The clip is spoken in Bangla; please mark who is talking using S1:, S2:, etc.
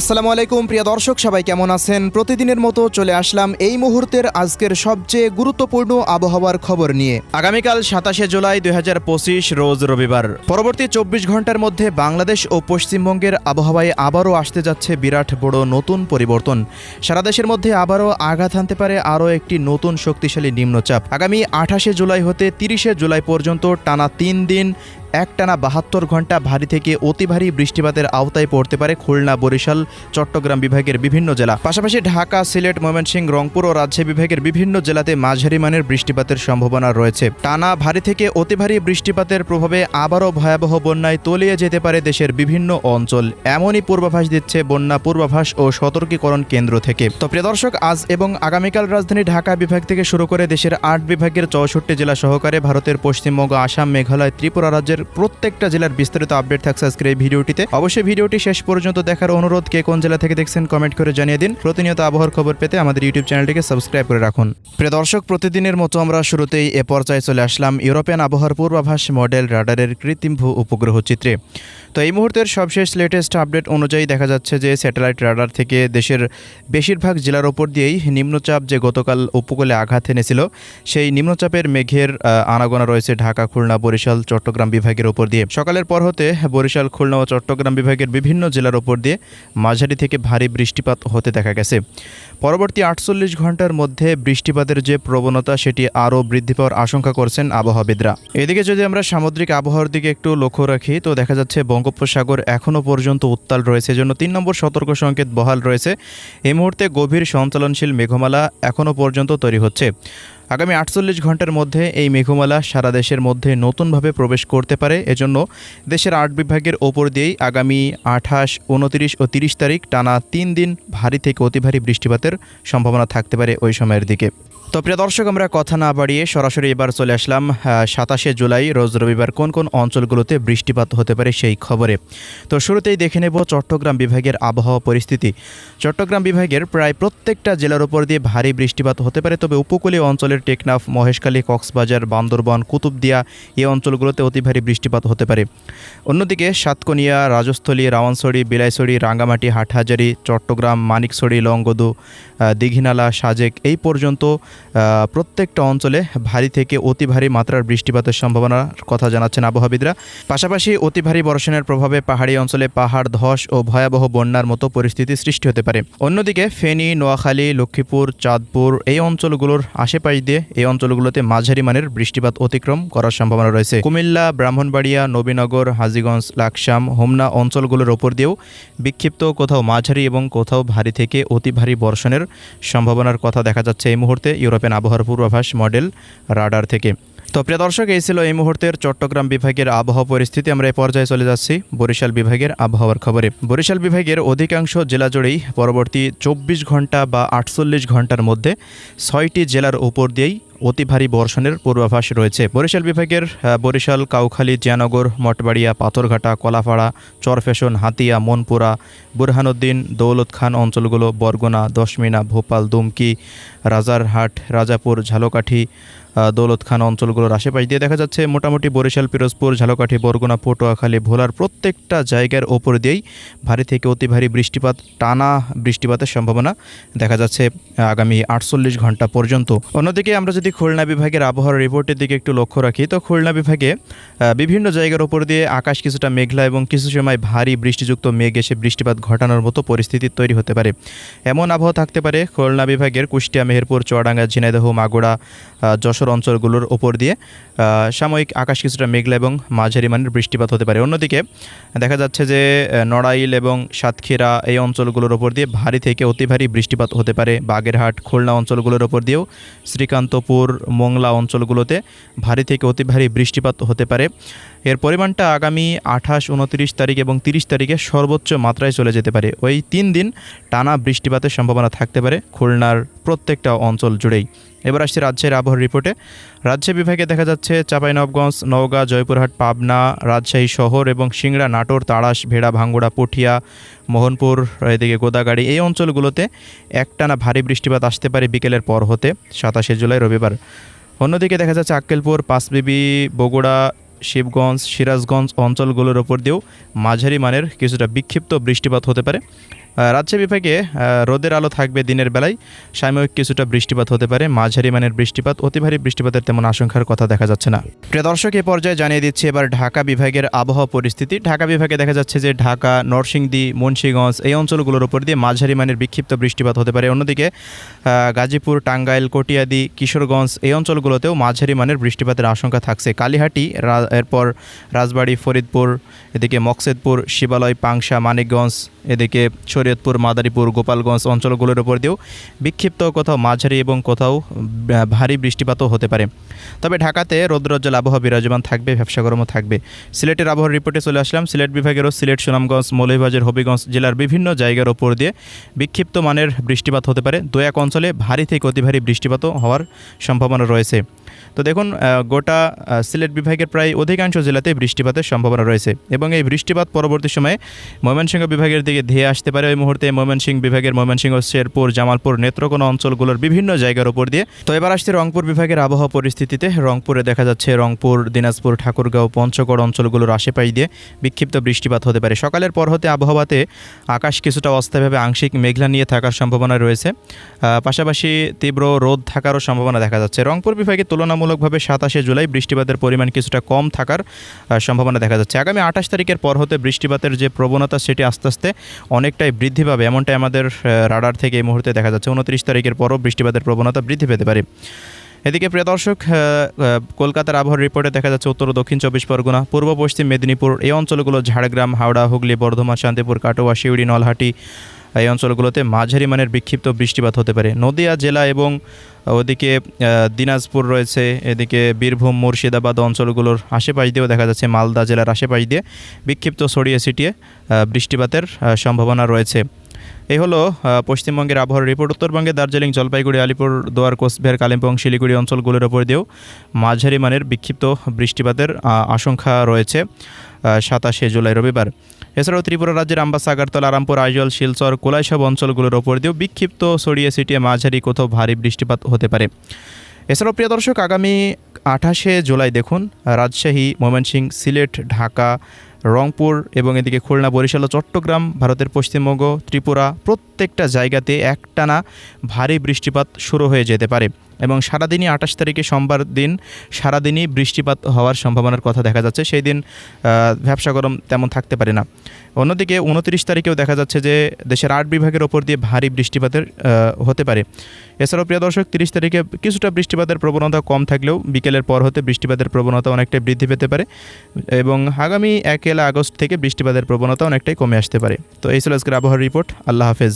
S1: আসসালামু আলাইকুম, প্রিয় দর্শক, সবাই কেমন আছেন? প্রতিদিনের মতো চলে আসলাম এই মুহূর্তের আজকের সবচেয়ে গুরুত্বপূর্ণ আবহাওয়ার খবর নিয়ে। আগামীকাল সাতাশে জুলাই দু হাজার পঁচিশ, রোজ রবিবার। পরবর্তী চব্বিশ ঘণ্টার মধ্যে বাংলাদেশ ও পশ্চিমবঙ্গের আবহাওয়ায় আবারও আসতে যাচ্ছে বিরাট বড় নতুন পরিবর্তন। সারা দেশের মধ্যে আবারও আঘাত হানতে পারে আরও একটি নতুন শক্তিশালী নিম্নচাপ। আগামী আঠাশে জুলাই হতে তিরিশে জুলাই পর্যন্ত টানা তিন দিন একটানা বাহাত্তর ঘণ্টা ভারী থেকে অতি ভারী বৃষ্টিপাতের আওতায় পড়তে পারে খুলনা, বরিশাল, চট্টগ্রাম বিভাগের বিভিন্ন জেলা। পাশাপাশি ঢাকা, সিলেট, ময়মনসিংহ, রংপুর ও রাজশাহী বিভাগের বিভিন্ন জেলাতে মাঝারি মানের বৃষ্টিপাতের সম্ভাবনা রয়েছে। টানা ভারী থেকে অতি ভারী বৃষ্টিপাতের প্রভাবে আবারও ভয়াবহ বন্যায় তলিয়ে যেতে পারে দেশের বিভিন্ন অঞ্চল। এমনই পূর্বাভাস দিচ্ছে বন্যা পূর্বাভাস ও সতর্কীকরণ কেন্দ্র থেকে। তো প্রিয় দর্শক, আজ এবং আগামীকাল রাজধানী ঢাকা বিভাগ থেকে শুরু করে দেশের আট বিভাগের চৌষট্টি জেলা সহকারে ভারতের পশ্চিমবঙ্গ, আসাম, মেঘালয়, ত্রিপুরা রাজ্যের প্রত্যেকটা জেলার বিস্তারিত আপডেট থাকছে আজকের এই ভিডিওটিতে। অবশ্যই ভিডিওটি শেষ পর্যন্ত দেখার অনুরোধ, কে কোন জেলা থেকে দেখছেন কমেন্ট করে জানিয়ে দিন। প্রতিনিয়ত আবহাওয়ার খবর পেতে আমাদের ইউটিউব চ্যানেলটিকে সাবস্ক্রাইব করে রাখুন। প্রিয় দর্শক, প্রতিদিনের মতো আমরা শুরুতেই এ পর্যায়ে চলে আসলাম ইউরোপিয়ান আবহাওয়ার পূর্বাভাস মডেল রাডারের কৃত্রিম ভূ উপগ্রহ চিত্রে। তো এই মুহূর্তের সবশেষ লেটেস্ট আপডেট অনুযায়ী দেখা যাচ্ছে যে স্যাটেলাইট রাডার থেকে দেশের বেশিরভাগ জেলার ওপর দিয়েই নিম্নচাপ যে গতকাল উপকূলে আঘাত এনেছিল, সেই নিম্নচাপের মেঘের আনাগোনা রয়েছে ঢাকা, খুলনা, বরিশাল, চট্টগ্রাম বিভাগের ওপর দিয়ে। সকালের পর হতে বরিশাল, খুলনা ও চট্টগ্রাম বিভাগের বিভিন্ন জেলার ওপর দিয়ে মাঝারি থেকে ভারী বৃষ্টিপাত হতে দেখা গেছে। পরবর্তী আটচল্লিশ ঘণ্টার মধ্যে বৃষ্টিপাতের যে প্রবণতা, সেটি আরও বৃদ্ধি পাওয়ার আশঙ্কা করছেন আবহাওয়াবিদরা। এদিকে যদি আমরা সামুদ্রিক আবহাওয়ার দিকে একটু লক্ষ্য রাখি, তো দেখা যাচ্ছে বঙ্গোপসাগর এখনও পর্যন্ত উত্তাল রয়েছে, এজন্য তিন নম্বর সতর্ক সংকেত বহাল রয়েছে। এই মুহূর্তে গভীর সঞ্চালনশীল মেঘমালা এখনও পর্যন্ত তৈরি হচ্ছে। আগামী আটচল্লিশ ঘণ্টার মধ্যে এই মেঘমালা সারা দেশের মধ্যে নতুনভাবে প্রবেশ করতে পারে, এজন্য দেশের আট বিভাগের ওপর দিয়েই আগামী আঠাশ, উনতিরিশ ও তিরিশ তারিখ টানা তিন দিন ভারী থেকে অতি ভারী বৃষ্টিপাতের সম্ভাবনা থাকতে পারে ওই সময়ের দিকে। তো প্রিয় দর্শক আমরা কথা না বাড়িয়ে সরাসরি এবার চলে আসলাম সাতাশে জুলাই রোজ রবিবার কোন কোন অঞ্চলগুলোতে বৃষ্টিপাত হতে পারে সেই খবরে। তো শুরুতেই দেখে নেব চট্টগ্রাম বিভাগের আবহাওয়া পরিস্থিতি। চট্টগ্রাম বিভাগের প্রায় প্রত্যেকটা জেলার উপর দিয়ে ভারী বৃষ্টিপাত হতে পারে তবে উপকূলীয় অঞ্চলের টেকনাফ মহেশখালী কক্সবাজার বান্দরবন কুতুবদিয়া এই অঞ্চলগুলোতে অতি ভারী বৃষ্টিপাত হতে পারে। অন্যদিকে সাতকনিয়া রাজস্থলী রাওয়ানছড়ি বিলাইছড়ি রাঙ্গামাটি হাটহাজারি চট্টগ্রাম মানিকছড়ি লংগদু আহ, দীঘিনালা সাজেক এই পর্যন্ত প্রত্যেকটা অঞ্চলে ভারী থেকে অতি ভারী মাত্রার বৃষ্টিপাতের সম্ভাবনার কথা জানাচ্ছেন আবহাওয়াবিদরা। পাশাপাশি অতি ভারী বর্ষণের প্রভাবে পাহাড়ি অঞ্চলে পাহাড়, ধস ও ভয়াবহ বন্যার মতো পরিস্থিতি সৃষ্টি হতে পারে। অন্যদিকে ফেনী, নোয়াখালী, লক্ষ্মীপুর, চাঁদপুর এই অঞ্চলগুলোর আশেপাশ দিয়ে এই অঞ্চলগুলোতে মাঝারি মানের বৃষ্টিপাত অতিক্রম করার সম্ভাবনা রয়েছে। কুমিল্লা, ব্রাহ্মণবাড়িয়া, নবীনগর, হাজীগঞ্জ, লাকসাম, হোমনা অঞ্চলগুলোর ওপর দিয়েও বিক্ষিপ্ত কোথাও মাঝারি এবং কোথাও ভারী থেকে অতি ভারী বর্ষণের সম্ভাবনার কথা দেখা যাচ্ছে। এই মুহূর্তে ইউরোপিয়ান আবহাওয়ার পূর্বাভাস মডেল রাডার থেকে। তো প্রিয় দর্শক, এই ছিল এই মুহূর্তের চট্টগ্রাম বিভাগের আবহাওয়া পরিস্থিতি। আমরা এই পর্যায়ে চলে যাচ্ছি বরিশাল বিভাগের আবহাওয়ার খবরে। বরিশাল বিভাগের অধিকাংশ জেলা জুড়েই পরবর্তী চব্বিশ ঘণ্টা বা আটচল্লিশ ঘণ্টার মধ্যে ছয়টি জেলার উপর দিয়েই অতি ভারী বর্ষণের পূর্বাভাস রয়েছে। বরিশাল বিভাগের বরিশাল, কাউখালী, জিয়ানগর, মঠবাড়িয়া, পাথরঘাটা, কলাপাড়া, চরফেশন, হাতিয়া, মনপুরা, বুরহানুদ্দিন দৌলত খান অঞ্চলগুলো, বরগুনা, দশমিনা, ভোপাল, দুমকি, রাজারহাট, রাজাপুর, ঝালকাঠি দৌলত খান অঞ্চলগুলোর আশেপাশ দিয়ে দেখা যাচ্ছে মোটামুটি বরিশাল পিরোজপুর ঝালকাঠি বরগুনা পটুয়াখালী ভোলার প্রত্যেকটা জায়গার ওপর দিয়েই ভারী থেকে অতি ভারী বৃষ্টিপাত টানা বৃষ্টিপাতের সম্ভাবনা দেখা যাচ্ছে আগামী আটচল্লিশ ঘণ্টা পর্যন্ত। অন্যদিকে আমরা যদি খুলনা বিভাগের আবহাওয়ার রিপোর্টের দিকে একটু লক্ষ্য রাখি তো খুলনা বিভাগে বিভিন্ন জায়গার ওপর দিয়ে আকাশ কিছুটা মেঘলা এবং কিছু সময় ভারী বৃষ্টিযুক্ত মেঘ এসে বৃষ্টিপাত ঘটানোর মতো পরিস্থিতি তৈরি হতে পারে। এমন আবহাওয়া থাকতে পারে খুলনা বিভাগের কুষ্টিয়া মেহেরপুর চুয়াডাঙ্গা ঝিনাইদহ মাগুড়া আহ, যশোর অঞ্চলগুলোর ওপর দিয়ে সাময়িক আকাশ কিছুটা মেঘলা এবং মাঝারি মানের বৃষ্টিপাত হতে পারে। অন্যদিকে, দেখা যাচ্ছে যে নড়াইল এবং সাতক্ষীরা এই অঞ্চলগুলোর ওপর দিয়ে ভারী থেকে অতি ভারী বৃষ্টিপাত হতে পারে। বাগেরহাট, খুলনা অঞ্চলগুলোর ওপর দিয়েও শ্রীকান্তপুর, মোংলা অঞ্চলগুলোতে ভারী থেকে অতি ভারী বৃষ্টিপাত হতে পারে। এর পরিমাণটা আগামী আঠাশ, উনত্রিশ তারিখ এবং তিরিশ তারিখে সর্বোচ্চ মাত্রায় চলে যেতে পারে। ওই তিন দিন টানা বৃষ্টিপাতের সম্ভাবনা থাকতে পারে খুলনার প্রত্যেকটা অঞ্চল জুড়েই। এবার আসছে রাজশাহীর আবহাওয়ার রিপোর্টে। রাজশাহী বিভাগে দেখা যাচ্ছে চাঁপাইনবগঞ্জ, নওগাঁ, জয়পুরহাট, পাবনা, রাজশাহী শহর এবং সিংড়া, নাটোর, তাড়াশ, ভেড়া, ভাঙ্গুড়া, পুঠিয়া, মোহনপুর, এদিকে গোদাগাড়ি এই অঞ্চলগুলোতে একটানা ভারী বৃষ্টিপাত আসতে পারে বিকেলের পর হতে সাতাশে জুলাই রবিবার। অন্যদিকে দেখা যাচ্ছে আক্কেলপুর, পাঁচবিবি, বগুড়া শিবগঞ্জ সিরাজগঞ্জ অঞ্চলগুলোর ওপর দিয়েও মাঝারি মানের কিছুটা বিক্ষিপ্ত বৃষ্টিপাত হতে পারে। রাজ্য বিভাগে রোদের আলো থাকবে দিনের বেলায়। সাময়িক কিছুটা বৃষ্টিপাত হতে পারে। মাঝারি মানের বৃষ্টিপাত, অতি ভারী বৃষ্টিপাতের তেমন আশঙ্কার কথা দেখা যাচ্ছে না। প্রিয় দর্শক, এ পর্যায়ে জানিয়ে দিচ্ছি এবার ঢাকা বিভাগের আবহাওয়া পরিস্থিতি। ঢাকা বিভাগে দেখা যাচ্ছে যে ঢাকা, নরসিংদী, মুন্সীগঞ্জ এই অঞ্চলগুলোর উপর দিয়ে মাঝারি মানের বিক্ষিপ্ত বৃষ্টিপাত হতে পারে। অন্যদিকে গাজীপুর, টাঙ্গাইল, কটিয়াদি, কিশোরগঞ্জ এই অঞ্চলগুলোতেও মাঝারি মানের বৃষ্টিপাতের আশঙ্কা থাকছে। কালীহাটি এরপর রাজবাড়ি, ফরিদপুর, এদিকে মকসেদপুর, শিবালয়, পাংশা, মানিকগঞ্জ, এদিকে শরীয়তপুর, মাদারীপুর, গোপালগঞ্জ অঞ্চলগুলোর উপর দিয়েও বিক্ষিপ্ত কোথাও মাঝারি এবং কোথাও ভারী বৃষ্টিপাতও হতে পারে। তবে ঢাকাতে রৌদ্রজ্জ্বল আবহাওয়া বিরাজমান থাকবে, ব্যবসা গরমও থাকবে। সিলেটের আবহাওয়ার রিপোর্টে চলে আসলাম। সিলেট বিভাগেরও সিলেট, সুনামগঞ্জ, মৌলভীবাজার, হবিগঞ্জ জেলার বিভিন্ন জায়গার ওপর দিয়ে বিক্ষিপ্ত মানের বৃষ্টিপাত হতে পারে। দু এক অঞ্চলে ভারী থেকে অতি ভারী বৃষ্টিপাতও হওয়ার সম্ভাবনা রয়েছে। তো দেখুন গোটা সিলেট বিভাগের প্রায় অধিকাংশ জেলাতে বৃষ্টিপাতের সম্ভাবনা রয়েছে এবং এই বৃষ্টিপাত পরবর্তী সময়ে ময়মনসিংহ বিভাগের দিকে ধেয়ে আসতে পারে। ওই মুহূর্তে ময়মনসিংহ বিভাগের ময়মনসিংহ, শেরপুর, জামালপুর, নেত্রকোনা অঞ্চলগুলোর বিভিন্ন জায়গার উপর দিয়ে তো এবার আসছে রংপুর বিভাগের আবহাওয়া পরিস্থিতিতে। রংপুরে দেখা যাচ্ছে রংপুর, দিনাজপুর, ঠাকুরগাঁও, পঞ্চগড় অঞ্চলগুলোর আশেপাশ দিয়ে বিক্ষিপ্ত বৃষ্টিপাত হতে পারে। সকালের পর হতে আবহাওয়াতে আকাশ কিছুটা অস্থায়ীভাবে আংশিক মেঘলা নিয়ে থাকার সম্ভাবনা রয়েছে। পাশাপাশি তীব্র রোদ থাকারও সম্ভাবনা দেখা যাচ্ছে। রংপুর বিভাগে তুলনামূলকভাবে সাতাশে জুলাই বৃষ্টিপাতের পরিমাণ কিছুটা কম থাকার সম্ভাবনা দেখা যাচ্ছে। আগামী আঠাশ তারিখের পর হতে বৃষ্টিপাতের যে প্রবণতা সেটি আস্তে আস্তে অনেকটাই বৃদ্ধি পাবে, এমনটাই আমাদের রাডার থেকে এই মুহূর্তে দেখা যাচ্ছে। উনত্রিশ তারিখের পরও বৃষ্টিপাতের প্রবণতা বৃদ্ধি পেতে পারে। এদিকে প্রিয় দর্শক কলকাতার আবহাওয়ার রিপোর্টে দেখা যাচ্ছে উত্তর ও দক্ষিণ চব্বিশ পরগনা, পূর্ব পশ্চিম মেদিনীপুর, এই অঞ্চলগুলো ঝাড়গ্রাম, হাওড়া, হুগলি, বর্ধমান, শান্তিপুর, কাটোয়া শিউড়ি নলহাটি এই অঞ্চলগুলোতে মাঝারি মানের বিক্ষিপ্ত বৃষ্টিপাত হতে পারে। নদিয়া জেলা এবং ওদিকে দিনাজপুর রয়েছে, এদিকে বীরভূম, মুর্শিদাবাদ অঞ্চলগুলোর আশেপাশ দিয়েও দেখা যাচ্ছে, মালদা জেলার আশেপাশ দিয়ে বিক্ষিপ্ত ছড়িয়ে ছিটিয়ে বৃষ্টিপাতের সম্ভাবনা রয়েছে। এই হলো পশ্চিমবঙ্গের আবহাওয়ার রিপোর্ট। উত্তরবঙ্গে দার্জিলিং, জলপাইগুড়ি আলিপুর দোয়ার কোচবিহার, কালিম্পং, শিলিগুড়ি অঞ্চলগুলোর ওপর দিয়েও মাঝারি মানের বিক্ষিপ্ত বৃষ্টিপাতের আশঙ্কা রয়েছে সাতাশে জুলাই রবিবার। এছাড়াও ত্রিপুরা রাজ্যের আম্বাসা আগারতলা আরামপুর আইজল, শিলচর কোলাইসব অঞ্চলগুলোর ওপর দিয়েও বিক্ষিপ্ত ছড়িয়ে ছিটিয়ে মাঝারি কোথাও ভারী বৃষ্টিপাত হতে পারে। এছাড়াও প্রিয় দর্শক, আগামী আঠাশে জুলাই দেখুন, রাজশাহী, ময়মনসিংহ, সিলেট, ঢাকা, রংপুর এবং এদিকে খুলনা, বরিশাল ও চট্টগ্রাম, ভারতের পশ্চিমবঙ্গ, ত্রিপুরা প্রত্যেকটা জায়গাতে একটানা ভারী বৃষ্টিপাত শুরু হয়ে যেতে পারে। এবং সারাদিনই আঠাশ তারিখে সোমবার দিন সারাদিনই বৃষ্টিপাত হওয়ার সম্ভাবনার কথা দেখা যাচ্ছে। সেই দিন ব্যবসা গরম তেমন থাকতে পারে না। অন্যদিকে উনত্রিশ তারিখেও দেখা যাচ্ছে যে দেশের আট বিভাগের ওপর দিয়ে ভারী বৃষ্টিপাতের হতে পারে। এছাড়াও প্রিয় দর্শক, তিরিশ তারিখে কিছুটা বৃষ্টিপাতের প্রবণতা কম থাকলেও বিকেলের পর হতে বৃষ্টিপাতের প্রবণতা অনেকটাই বৃদ্ধি পেতে পারে এবং আগামী একেলা আগস্ট থেকে বৃষ্টিপাতের প্রবণতা অনেকটাই কমে আসতে পারে। তো এই ছিল আজকের আবহাওয়ার রিপোর্ট। আল্লাহ হাফেজ।